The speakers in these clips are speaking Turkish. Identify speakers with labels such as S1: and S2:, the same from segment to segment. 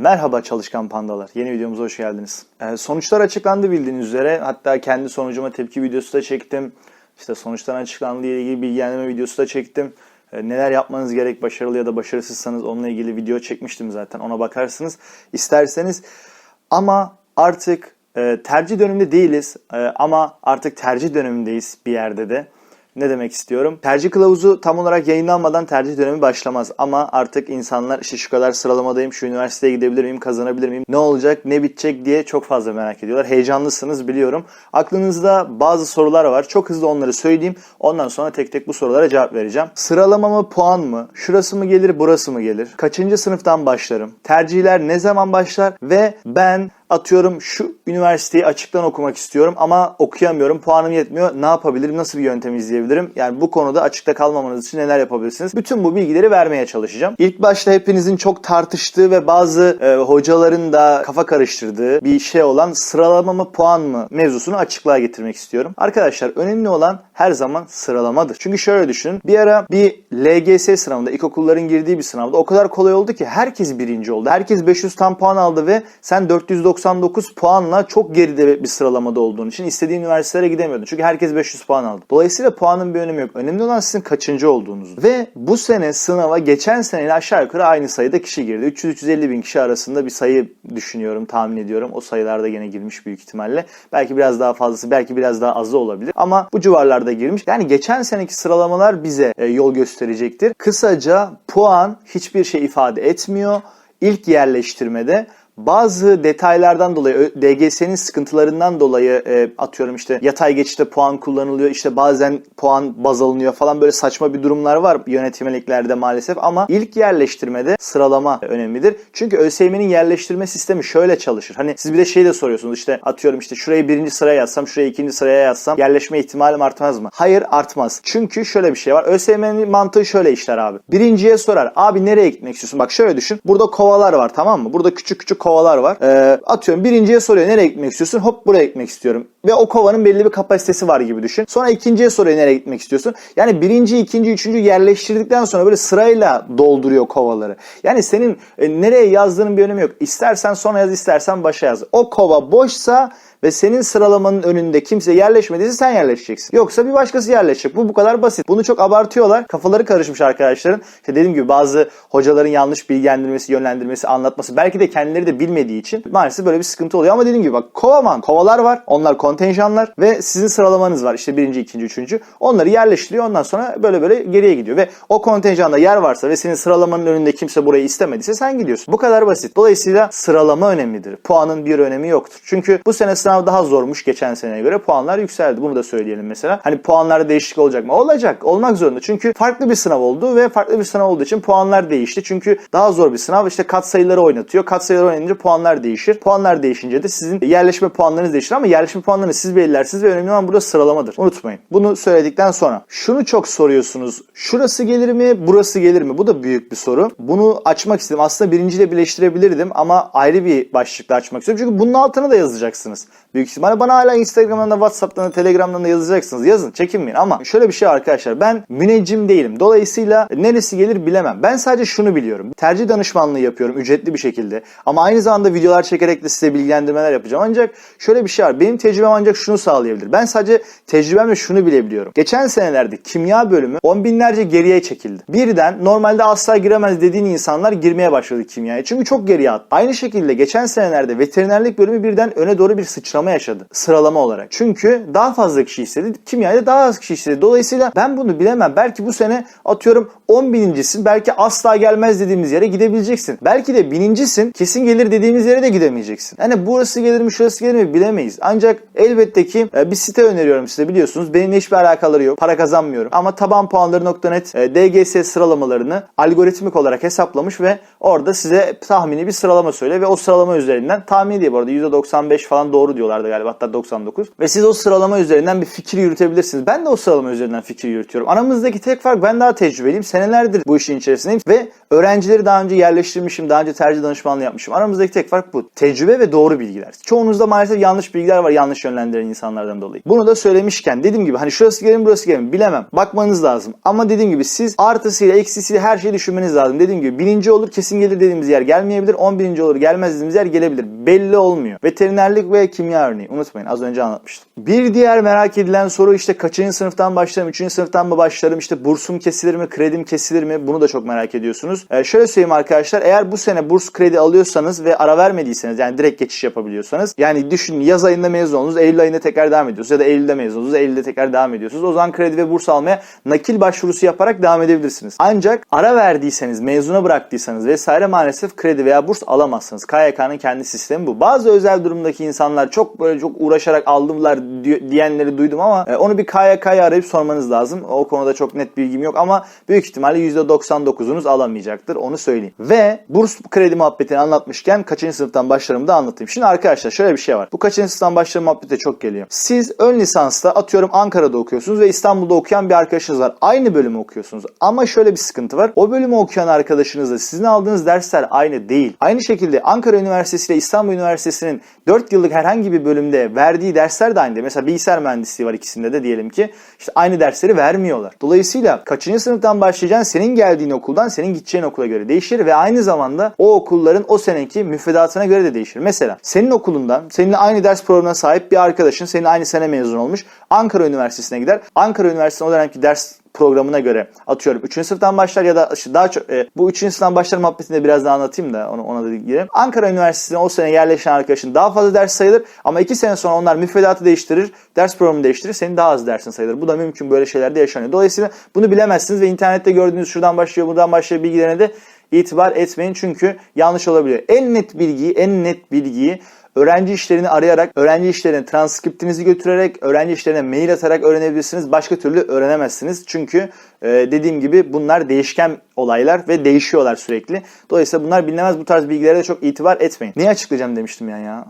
S1: Merhaba çalışkan pandalar. Yeni videomuza hoş geldiniz. Ee, sonuçlar açıklandı bildiğiniz üzere. Hatta kendi sonucuma tepki videosu da çektim. İşte sonuçlar açıklandığı ile ilgili bilgilendirme videosu da çektim. Ee, neler yapmanız gerek başarılı ya da başarısızsanız onunla ilgili video çekmiştim zaten. Ona bakarsınız isterseniz. Ama artık e, tercih döneminde değiliz. E, ama artık tercih dönemindeyiz bir yerde de. Ne demek istiyorum? Tercih kılavuzu tam olarak yayınlanmadan tercih dönemi başlamaz. Ama artık insanlar işte şu kadar sıralamadayım, şu üniversiteye gidebilir miyim, kazanabilir miyim, ne olacak, ne bitecek diye çok fazla merak ediyorlar. Heyecanlısınız biliyorum. Aklınızda bazı sorular var. Çok hızlı onları söyleyeyim. Ondan sonra tek tek bu sorulara cevap vereceğim. Sıralama mı, puan mı? Şurası mı gelir, burası mı gelir? Kaçıncı sınıftan başlarım? Tercihler ne zaman başlar? Ve ben atıyorum şu üniversiteyi açıktan okumak istiyorum ama okuyamıyorum. Puanım yetmiyor. Ne yapabilirim? Nasıl bir yöntem izleyebilirim? Yani bu konuda açıkta kalmamanız için neler yapabilirsiniz? Bütün bu bilgileri vermeye çalışacağım. İlk başta hepinizin çok tartıştığı ve bazı e, hocaların da kafa karıştırdığı bir şey olan sıralama mı puan mı mevzusunu açıklığa getirmek istiyorum. Arkadaşlar önemli olan her zaman sıralamadır. Çünkü şöyle düşünün. Bir ara bir LGS sınavında, ilkokulların girdiği bir sınavda o kadar kolay oldu ki herkes birinci oldu. Herkes 500 tam puan aldı ve sen 499 puanla çok geride bir sıralamada olduğun için istediğin üniversitelere gidemiyordun. Çünkü herkes 500 puan aldı. Dolayısıyla puanın bir önemi yok. Önemli olan sizin kaçıncı olduğunuz. Ve bu sene sınava geçen seneyle aşağı yukarı aynı sayıda kişi girdi. 300-350 bin kişi arasında bir sayı düşünüyorum, tahmin ediyorum. O sayılarda gene girmiş büyük ihtimalle. Belki biraz daha fazlası, belki biraz daha azı olabilir. Ama bu civarlarda girmiş. Yani geçen seneki sıralamalar bize e, yol gösterecektir. Kısaca puan hiçbir şey ifade etmiyor. İlk yerleştirmede bazı detaylardan dolayı DGS'nin sıkıntılarından dolayı e, atıyorum işte yatay geçişte puan kullanılıyor işte bazen puan baz alınıyor falan böyle saçma bir durumlar var yönetmeliklerde maalesef ama ilk yerleştirmede sıralama önemlidir. Çünkü ÖSYM'nin yerleştirme sistemi şöyle çalışır. Hani siz bir de şey de soruyorsunuz işte atıyorum işte şurayı birinci sıraya yazsam şurayı ikinci sıraya yazsam yerleşme ihtimalim artmaz mı? Hayır artmaz. Çünkü şöyle bir şey var. ÖSYM'nin mantığı şöyle işler abi. Birinciye sorar. Abi nereye gitmek istiyorsun? Bak şöyle düşün. Burada kovalar var tamam mı? Burada küçük küçük kovalar var. Ee, atıyorum birinciye soruyor nereye gitmek istiyorsun? Hop buraya gitmek istiyorum. Ve o kovanın belli bir kapasitesi var gibi düşün. Sonra ikinciye soruyor nereye gitmek istiyorsun? Yani birinci, ikinci, üçüncü yerleştirdikten sonra böyle sırayla dolduruyor kovaları. Yani senin e, nereye yazdığının bir önemi yok. İstersen sona yaz, istersen başa yaz. O kova boşsa ve senin sıralamanın önünde kimse yerleşmediyse sen yerleşeceksin. Yoksa bir başkası yerleşecek. Bu bu kadar basit. Bunu çok abartıyorlar. Kafaları karışmış arkadaşların. İşte dediğim gibi bazı hocaların yanlış bilgilendirmesi, yönlendirmesi, anlatması belki de kendileri de bilmediği için maalesef böyle bir sıkıntı oluyor. Ama dediğim gibi bak kovaman, kovalar var. Onlar kontenjanlar ve sizin sıralamanız var. İşte birinci, ikinci, üçüncü. Onları yerleştiriyor. Ondan sonra böyle böyle geriye gidiyor. Ve o kontenjanda yer varsa ve senin sıralamanın önünde kimse burayı istemediyse sen gidiyorsun. Bu kadar basit. Dolayısıyla sıralama önemlidir. Puanın bir önemi yoktur. Çünkü bu sene sınav daha zormuş geçen seneye göre. Puanlar yükseldi. Bunu da söyleyelim mesela. Hani puanlarda değişiklik olacak mı? Olacak. Olmak zorunda. Çünkü farklı bir sınav oldu ve farklı bir sınav olduğu için puanlar değişti. Çünkü daha zor bir sınav. İşte katsayıları oynatıyor. Katsayıları oynayınca puanlar değişir. Puanlar değişince de sizin yerleşme puanlarınız değişir ama yerleşme puanlarını siz belirlersiniz ve önemli olan burada sıralamadır. Unutmayın. Bunu söyledikten sonra şunu çok soruyorsunuz. Şurası gelir mi? Burası gelir mi? Bu da büyük bir soru. Bunu açmak istedim. Aslında birinciyle birleştirebilirdim ama ayrı bir başlıkla açmak istiyorum. Çünkü bunun altına da yazacaksınız. Büyük ihtimalle bana hala Instagram'dan da Whatsapp'tan da Telegram'dan da yazacaksınız. Yazın çekinmeyin ama şöyle bir şey arkadaşlar. Ben müneccim değilim. Dolayısıyla neresi gelir bilemem. Ben sadece şunu biliyorum. Tercih danışmanlığı yapıyorum ücretli bir şekilde. Ama aynı zamanda videolar çekerek de size bilgilendirmeler yapacağım. Ancak şöyle bir şey var. Benim tecrübem ancak şunu sağlayabilir. Ben sadece tecrübemle şunu bilebiliyorum. Geçen senelerde kimya bölümü on binlerce geriye çekildi. Birden normalde asla giremez dediğin insanlar girmeye başladı kimyaya. Çünkü çok geriye attı. Aynı şekilde geçen senelerde veterinerlik bölümü birden öne doğru bir sıçrama yaşadı. Sıralama olarak. Çünkü daha fazla kişi istedi. Kimyada daha az kişi istedi. Dolayısıyla ben bunu bilemem. Belki bu sene atıyorum 10 binincisin. Belki asla gelmez dediğimiz yere gidebileceksin. Belki de binincisin. Kesin gelir dediğimiz yere de gidemeyeceksin. Yani burası gelir mi şurası gelir mi bilemeyiz. Ancak elbette ki e, bir site öneriyorum size biliyorsunuz. Benimle hiçbir alakaları yok. Para kazanmıyorum. Ama tabanpuanları.net e, DGS sıralamalarını algoritmik olarak hesaplamış ve orada size tahmini bir sıralama söyle ve o sıralama üzerinden tahmini diye bu arada %95 falan doğru diyor diyorlardı galiba hatta 99. Ve siz o sıralama üzerinden bir fikir yürütebilirsiniz. Ben de o sıralama üzerinden fikir yürütüyorum. Aramızdaki tek fark ben daha tecrübeliyim. Senelerdir bu işin içerisindeyim ve öğrencileri daha önce yerleştirmişim, daha önce tercih danışmanlığı yapmışım. Aramızdaki tek fark bu. Tecrübe ve doğru bilgiler. Çoğunuzda maalesef yanlış bilgiler var yanlış yönlendiren insanlardan dolayı. Bunu da söylemişken dediğim gibi hani şurası gelin burası gelin bilemem. Bakmanız lazım. Ama dediğim gibi siz artısıyla eksisiyle her şeyi düşünmeniz lazım. Dediğim gibi birinci olur kesin gelir dediğimiz yer gelmeyebilir. 11. olur gelmez dediğimiz yer gelebilir. Belli olmuyor. Veterinerlik ve kimya örneği. Unutmayın az önce anlatmıştım. Bir diğer merak edilen soru işte kaçıncı sınıftan başlarım, üçüncü sınıftan mı başlarım, işte bursum kesilir mi, kredim kesilir mi? Bunu da çok merak ediyorsunuz. Ee, şöyle söyleyeyim arkadaşlar eğer bu sene burs kredi alıyorsanız ve ara vermediyseniz yani direkt geçiş yapabiliyorsanız yani düşünün yaz ayında mezun oldunuz, Eylül ayında tekrar devam ediyorsunuz ya da Eylül'de mezun oldunuz, Eylül'de tekrar devam ediyorsunuz. O zaman kredi ve burs almaya nakil başvurusu yaparak devam edebilirsiniz. Ancak ara verdiyseniz, mezuna bıraktıysanız vesaire maalesef kredi veya burs alamazsınız. KYK'nın kendi sistemi bu. Bazı özel durumdaki insanlar çok böyle çok uğraşarak aldılar di- diyenleri duydum ama e, onu bir KYK'ya arayıp sormanız lazım. O konuda çok net bilgim yok ama büyük ihtimalle %99'unuz alamayacaktır. Onu söyleyeyim. Ve burs kredi muhabbetini anlatmışken kaçıncı sınıftan başlarımı da anlatayım. Şimdi arkadaşlar şöyle bir şey var. Bu kaçıncı sınıftan başlarım muhabbeti de çok geliyor. Siz ön lisansta atıyorum Ankara'da okuyorsunuz ve İstanbul'da okuyan bir arkadaşınız var. Aynı bölümü okuyorsunuz. Ama şöyle bir sıkıntı var. O bölümü okuyan arkadaşınızla sizin aldığınız dersler aynı değil. Aynı şekilde Ankara Üniversitesi ile İstanbul Üniversitesi'nin 4 yıllık herhangi bir bölümde verdiği dersler de aynı. Mesela bilgisayar mühendisliği var ikisinde de diyelim ki. işte aynı dersleri vermiyorlar. Dolayısıyla kaçıncı sınıftan başlayacaksın senin geldiğin okuldan senin gideceğin okula göre değişir ve aynı zamanda o okulların o seneki müfredatına göre de değişir. Mesela senin okulundan seninle aynı ders programına sahip bir arkadaşın senin aynı sene mezun olmuş Ankara Üniversitesi'ne gider. Ankara Üniversitesi'nin o dönemki ders programına göre atıyorum 3. sınıftan başlar ya da işte daha çok e, bu 3. sınıftan başlar muhabbetini de biraz daha anlatayım da onu, ona da gireyim. Ankara Üniversitesi'ne o sene yerleşen arkadaşın daha fazla ders sayılır ama 2 sene sonra onlar müfredatı değiştirir, ders programını değiştirir, senin daha az dersin sayılır. Bu da mümkün böyle şeylerde yaşanıyor. Dolayısıyla bunu bilemezsiniz ve internette gördüğünüz şuradan başlıyor, buradan başlıyor bilgilerine de itibar etmeyin çünkü yanlış olabiliyor. En net bilgiyi, en net bilgiyi öğrenci işlerini arayarak, öğrenci işlerine transkriptinizi götürerek, öğrenci işlerine mail atarak öğrenebilirsiniz. Başka türlü öğrenemezsiniz. Çünkü e, dediğim gibi bunlar değişken olaylar ve değişiyorlar sürekli. Dolayısıyla bunlar bilinemez. Bu tarz bilgilere de çok itibar etmeyin. Neyi açıklayacağım demiştim yani ya.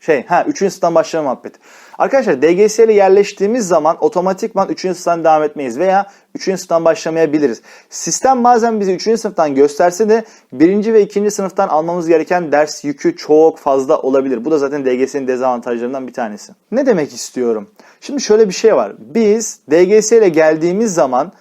S1: Şey, ha 3. sınıftan başlama muhabbeti. Arkadaşlar DGS ile yerleştiğimiz zaman otomatikman 3. sınıftan devam etmeyiz veya 3. sınıftan başlamayabiliriz. Sistem bazen bizi 3. sınıftan gösterse de 1. ve 2. sınıftan almamız gereken ders yükü çok fazla olabilir. Bu da zaten DGS'nin dezavantajlarından bir tanesi. Ne demek istiyorum? Şimdi şöyle bir şey var. Biz DGS ile geldiğimiz zaman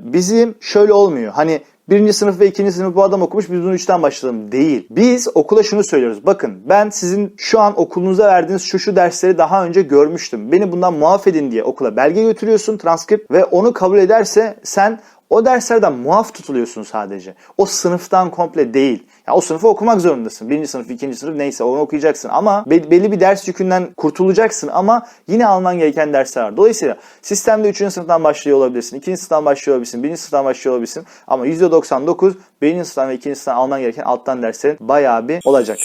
S1: bizim şöyle olmuyor. Hani birinci sınıf ve ikinci sınıf bu adam okumuş biz bunu üçten başlayalım. Değil. Biz okula şunu söylüyoruz. Bakın ben sizin şu an okulunuza verdiğiniz şu şu dersleri daha önce görmüştüm. Beni bundan muaf edin diye okula belge götürüyorsun transkript ve onu kabul ederse sen o derslerden muaf tutuluyorsun sadece. O sınıftan komple değil. Ya o sınıfı okumak zorundasın. Birinci sınıf, ikinci sınıf neyse onu okuyacaksın. Ama be- belli bir ders yükünden kurtulacaksın ama yine alman gereken dersler var. Dolayısıyla sistemde üçüncü sınıftan başlıyor olabilirsin. ikinci sınıftan başlıyor olabilirsin. Birinci sınıftan başlıyor olabilirsin. Ama %99 birinci sınıftan ve ikinci sınıftan alman gereken alttan derslerin bayağı bir olacak.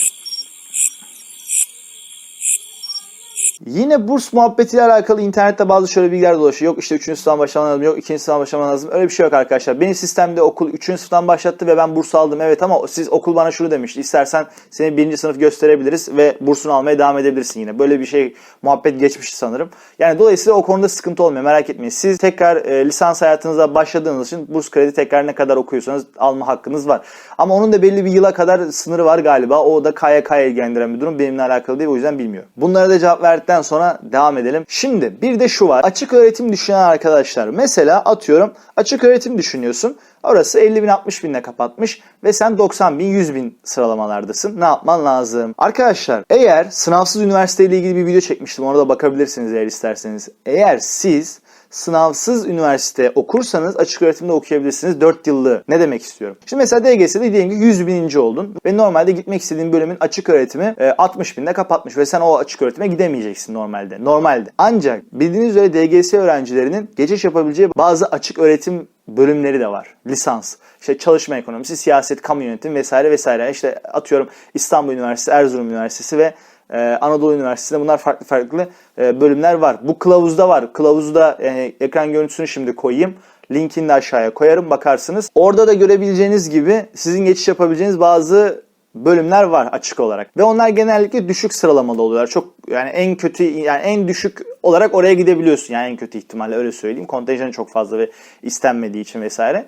S1: Yine burs muhabbetiyle alakalı internette bazı şöyle bilgiler dolaşıyor. Yok işte 3. sınıftan başlaman lazım, yok 2. sınıftan başlaman lazım. Öyle bir şey yok arkadaşlar. Benim sistemde okul 3. sınıftan başlattı ve ben burs aldım. Evet ama siz okul bana şunu demişti. İstersen seni 1. sınıf gösterebiliriz ve bursunu almaya devam edebilirsin yine. Böyle bir şey muhabbet geçmişti sanırım. Yani dolayısıyla o konuda sıkıntı olmuyor. Merak etmeyin. Siz tekrar e, lisans hayatınıza başladığınız için burs kredi tekrar ne kadar okuyorsanız alma hakkınız var. Ama onun da belli bir yıla kadar sınırı var galiba. O da KYK'ya ilgilendiren bir durum. Benimle alakalı değil. O yüzden bilmiyorum. Bunlara da cevap verdikten sonra devam edelim. Şimdi bir de şu var. Açık öğretim düşünen arkadaşlar. Mesela atıyorum açık öğretim düşünüyorsun. Orası 50 bin 60 binle kapatmış ve sen 90 bin 100 bin sıralamalardasın. Ne yapman lazım? Arkadaşlar eğer sınavsız üniversiteyle ilgili bir video çekmiştim. Orada bakabilirsiniz eğer isterseniz. Eğer siz sınavsız üniversite okursanız açık öğretimde okuyabilirsiniz 4 yıllığı. Ne demek istiyorum? Şimdi mesela DGS'de diyelim ki 100 bininci oldun ve normalde gitmek istediğin bölümün açık öğretimi e, 60 binde kapatmış ve sen o açık öğretime gidemeyeceksin normalde. Normalde. Ancak bildiğiniz üzere DGS öğrencilerinin geçiş yapabileceği bazı açık öğretim bölümleri de var. Lisans. İşte çalışma ekonomisi, siyaset, kamu yönetimi vesaire vesaire. İşte atıyorum İstanbul Üniversitesi, Erzurum Üniversitesi ve ee, Anadolu Üniversitesi'nde bunlar farklı farklı e, bölümler var. Bu kılavuzda var. Kılavuzda e, ekran görüntüsünü şimdi koyayım. Linkini de aşağıya koyarım bakarsınız. Orada da görebileceğiniz gibi sizin geçiş yapabileceğiniz bazı bölümler var açık olarak. Ve onlar genellikle düşük sıralamalı oluyorlar. Çok yani en kötü yani en düşük olarak oraya gidebiliyorsun. Yani en kötü ihtimalle öyle söyleyeyim. Kontenjanı çok fazla ve istenmediği için vesaire.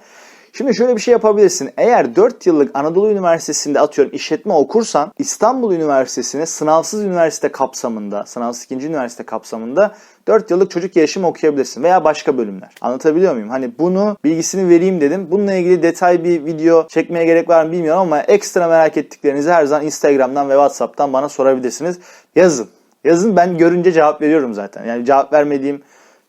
S1: Şimdi şöyle bir şey yapabilirsin. Eğer 4 yıllık Anadolu Üniversitesi'nde atıyorum işletme okursan İstanbul Üniversitesi'ne sınavsız üniversite kapsamında, sınavsız ikinci üniversite kapsamında 4 yıllık çocuk gelişimi okuyabilirsin veya başka bölümler. Anlatabiliyor muyum? Hani bunu bilgisini vereyim dedim. Bununla ilgili detay bir video çekmeye gerek var mı bilmiyorum ama ekstra merak ettiklerinizi her zaman Instagram'dan ve WhatsApp'tan bana sorabilirsiniz. Yazın. Yazın ben görünce cevap veriyorum zaten. Yani cevap vermediğim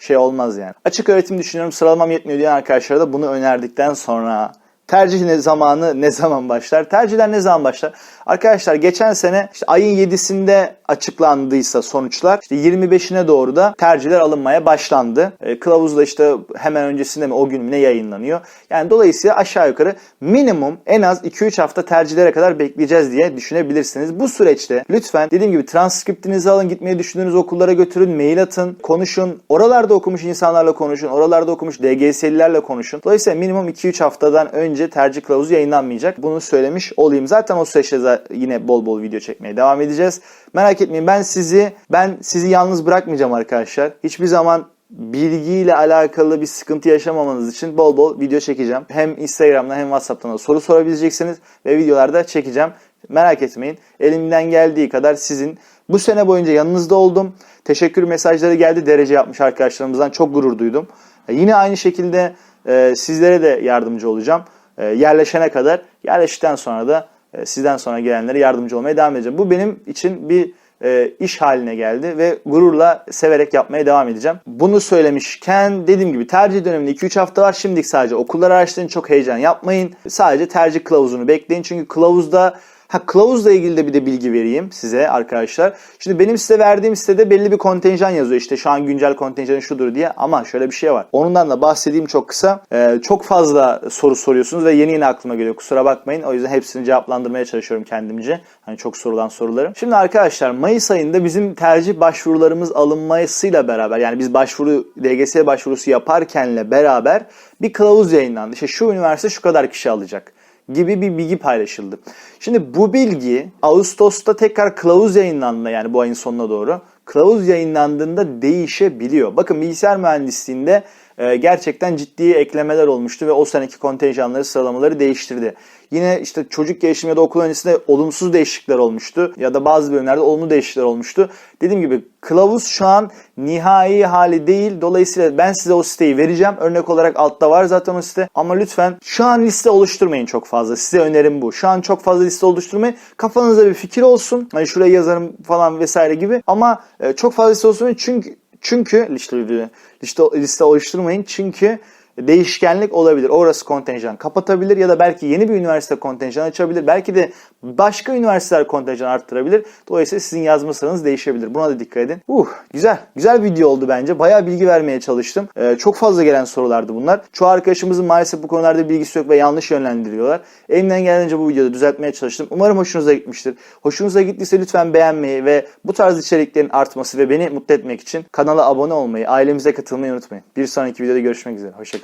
S1: şey olmaz yani. Açık öğretim düşünüyorum sıralamam yetmiyor diyen arkadaşlara da bunu önerdikten sonra tercih ne zamanı ne zaman başlar? Tercihler ne zaman başlar? Arkadaşlar geçen sene işte ayın 7'sinde açıklandıysa sonuçlar işte 25'ine doğru da tercihler alınmaya başlandı. E, kılavuz da işte hemen öncesinde mi o gün ne yayınlanıyor. Yani dolayısıyla aşağı yukarı minimum en az 2-3 hafta tercihlere kadar bekleyeceğiz diye düşünebilirsiniz. Bu süreçte lütfen dediğim gibi transkriptinizi alın, gitmeyi düşündüğünüz okullara götürün, mail atın, konuşun. Oralarda okumuş insanlarla konuşun, oralarda okumuş DGS'lilerle konuşun. Dolayısıyla minimum 2-3 haftadan önce tercih kılavuzu yayınlanmayacak. Bunu söylemiş olayım. Zaten o süreçte yine bol bol video çekmeye devam edeceğiz. Merak etmeyin ben sizi ben sizi yalnız bırakmayacağım arkadaşlar. Hiçbir zaman bilgiyle alakalı bir sıkıntı yaşamamanız için bol bol video çekeceğim. Hem Instagram'dan hem WhatsApp'tan da soru sorabileceksiniz ve videolarda çekeceğim. Merak etmeyin. Elimden geldiği kadar sizin bu sene boyunca yanınızda oldum. Teşekkür mesajları geldi. Derece yapmış arkadaşlarımızdan çok gurur duydum. Yine aynı şekilde e, sizlere de yardımcı olacağım. E, yerleşene kadar. Yerleştikten sonra da e, sizden sonra gelenlere yardımcı olmaya devam edeceğim. Bu benim için bir e, iş haline geldi ve gururla severek yapmaya devam edeceğim. Bunu söylemişken dediğim gibi tercih döneminde 2-3 hafta var. Şimdilik sadece okullar araştırın çok heyecan yapmayın. Sadece tercih kılavuzunu bekleyin. Çünkü kılavuzda Ha kılavuzla ilgili de bir de bilgi vereyim size arkadaşlar. Şimdi benim size verdiğim sitede belli bir kontenjan yazıyor. İşte şu an güncel kontenjanı şudur diye. Ama şöyle bir şey var. Ondan da bahsedeyim çok kısa. Ee, çok fazla soru soruyorsunuz ve yeni yeni aklıma geliyor. Kusura bakmayın. O yüzden hepsini cevaplandırmaya çalışıyorum kendimce. Hani çok sorulan soruları. Şimdi arkadaşlar Mayıs ayında bizim tercih başvurularımız alınmasıyla beraber yani biz başvuru DGS başvurusu yaparkenle beraber bir kılavuz yayınlandı. İşte şu üniversite şu kadar kişi alacak gibi bir bilgi paylaşıldı. Şimdi bu bilgi Ağustos'ta tekrar kılavuz yayınlandığında yani bu ayın sonuna doğru kılavuz yayınlandığında değişebiliyor. Bakın bilgisayar mühendisliğinde e, gerçekten ciddi eklemeler olmuştu ve o seneki kontenjanları sıralamaları değiştirdi. Yine işte çocuk gelişimi ya da okul öncesinde olumsuz değişiklikler olmuştu ya da bazı bölümlerde olumlu değişiklikler olmuştu. Dediğim gibi kılavuz şu an nihai hali değil. Dolayısıyla ben size o siteyi vereceğim. Örnek olarak altta var zaten o site. Ama lütfen şu an liste oluşturmayın çok fazla. Size önerim bu. Şu an çok fazla liste oluşturmayın. Kafanızda bir fikir olsun. Hani şuraya yazarım falan vesaire gibi. Ama e, çok fazla liste oluşturmayın. Çünkü çünkü liste, liste, liste oluşturmayın. Çünkü değişkenlik olabilir. Orası kontenjan kapatabilir ya da belki yeni bir üniversite kontenjan açabilir. Belki de başka üniversiteler kontenjan arttırabilir. Dolayısıyla sizin yazma sıranız değişebilir. Buna da dikkat edin. Uh, güzel. Güzel bir video oldu bence. Bayağı bilgi vermeye çalıştım. Ee, çok fazla gelen sorulardı bunlar. Çoğu arkadaşımızın maalesef bu konularda bilgisi yok ve yanlış yönlendiriyorlar. Elimden geldiğince bu videoda düzeltmeye çalıştım. Umarım hoşunuza gitmiştir. Hoşunuza gittiyse lütfen beğenmeyi ve bu tarz içeriklerin artması ve beni mutlu etmek için kanala abone olmayı, ailemize katılmayı unutmayın. Bir sonraki videoda görüşmek üzere. Hoşçakalın.